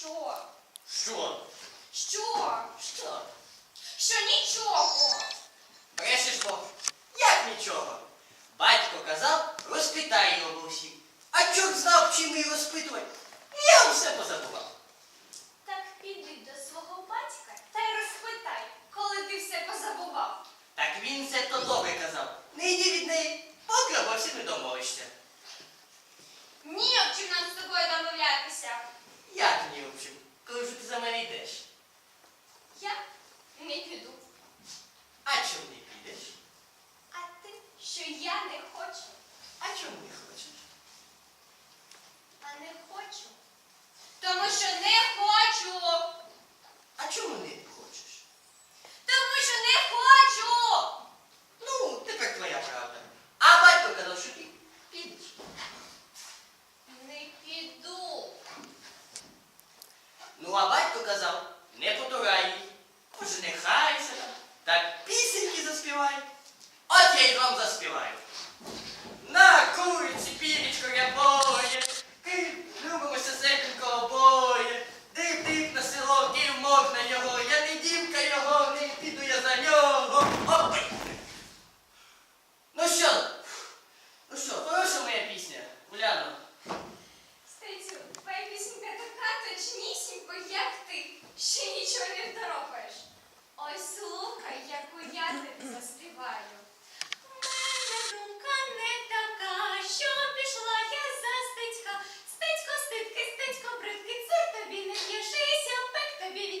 Що? Що? Що? Що? Що нічого? Брешеш, бо як нічого? Батько казав, розпитай його всім. А чорт знав, чим її розпитувати. Я все позабував. Так піди до свого батька та й розпитай, коли ти все позабував. Так він все то добре казав. Не йди від неї, поки обо всім не домовишся. Ні, об чим нам з тобою домовлятися. як ні, в общем, коли вже ти за мене йдеш. вам заспіваю. На куриці, я рябо.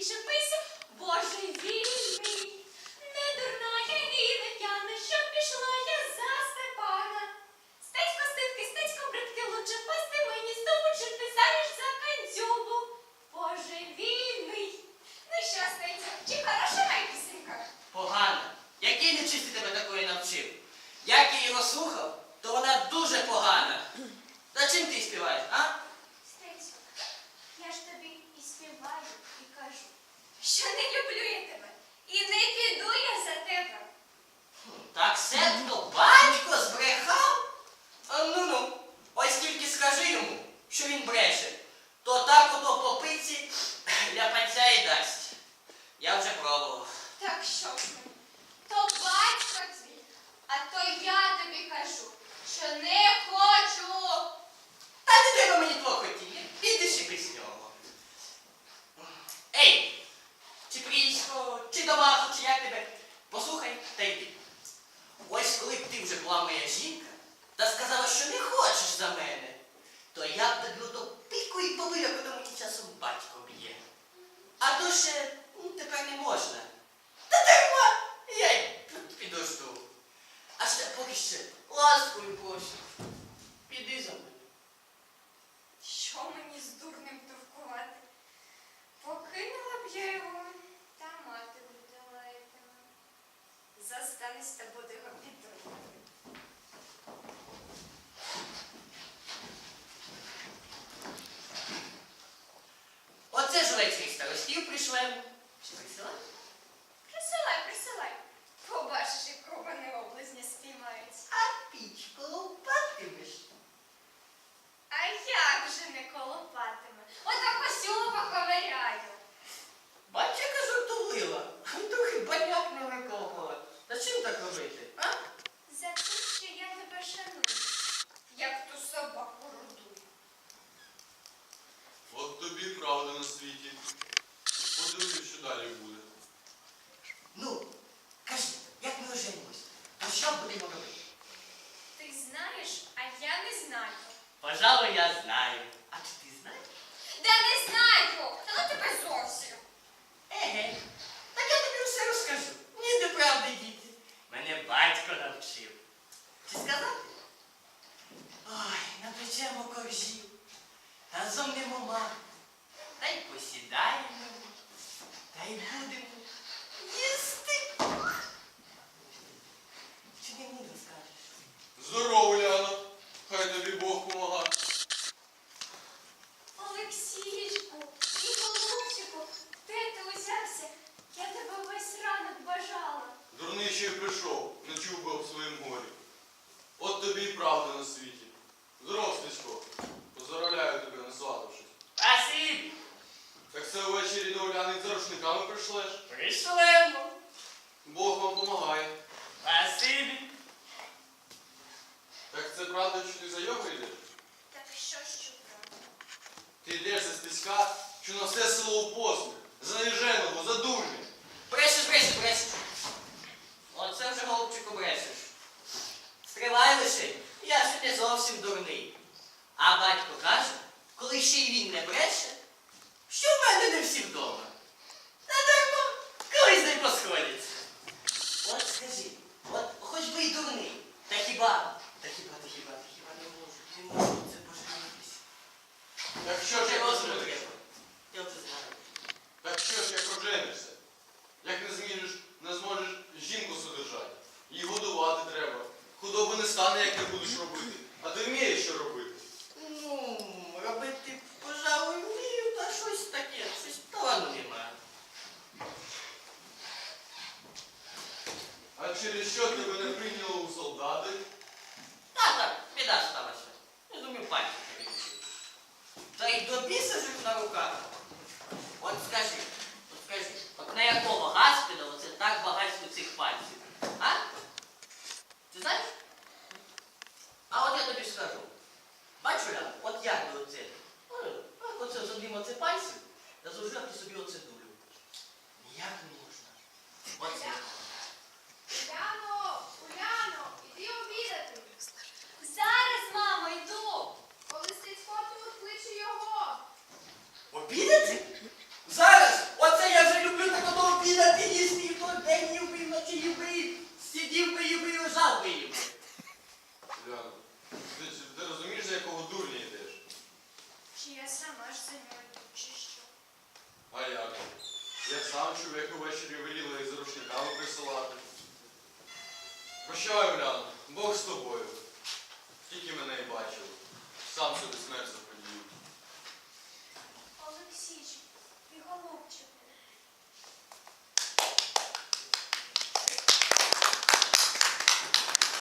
Deixa eu pensar. за мене, то я б тебе до піку і побив, як воно мені часом батько б'є. А то ще ну, тепер не можна. Та дарма я й підожду. А ще поки ще ласкою прошу. Піди за мене. Що мені з дурним туркувати? Покинула б я його, та мати буде лаятиме. Застанеться буде батьків прийшли. Чи присіла? будемо робити? Ти знаєш, а я не знаю. Пожалуй, я знаю. А чи ти знаєш? Да не знаю! Та ну тебе зовсім. Еге, так я тобі все розкажу. Ні, неправди, діти. Мене батько навчив. Чи сказав? Ой, напечемо коржів. Та немо мама. Та й посідаємо. Та й будемо. піду глянуть за рушниками прийшлеш. Прийшлемо. Бог вам помагає. Спасибі. Так це правда, що ти за його йдеш? Так що що правда? Ти йдеш за стиська, що на все село у послуг, заниженого, задужних. Брешеш, брешеш, брешеш. Оце вже, голубчику, брешеш. Стривай лише, я ще не зовсім дурний. А батько каже, коли ще й він хіба, та хіба, та хіба, та хіба не можу, не можу це пожалітися. Так що ж я як розуму оженишся? треба. Я вже знаю. Так що ж як оженишся? Як не зміниш, не зможеш жінку содержати. Її годувати треба. Худоби не стане, як ти будеш робити. А ти вмієш що робити. Ну, робити, пожалуй, вмію, та щось таке, щось талану немає. А через що тебе не прийняло у солдати? Та так, біда сталася. Не зумів пальці перебити. Та до біса жив на руках. От скажи, от скажи, от на якого гаспіда оце так багатство цих пальців? А? Ти знаєш? А от я тобі скажу. Бачу я, от як би оце. Ну, оце з одним оце пальцем, та зужати собі оце дулю. Ніяк не можна. Оце. Уляно, Уляно, іди обідати. Зараз, мамо, йду. Коли Стецько тут, кличе його. Обідати? Зараз! Оце я вже люблю так ото обідати, їсти, і то день їв би, і вночі їв би, сидів би, їв би, і лежав би їв. Уляно, ти, ти розумієш, за якого дурня йдеш? Чи я сама ж за нього йду, чи що? А як? Я сам чув, як увечері веліли їх з рушниками присилати. Прощавай, Уляно, Бог з тобою. Тільки мене і бачив. Сам собі смерть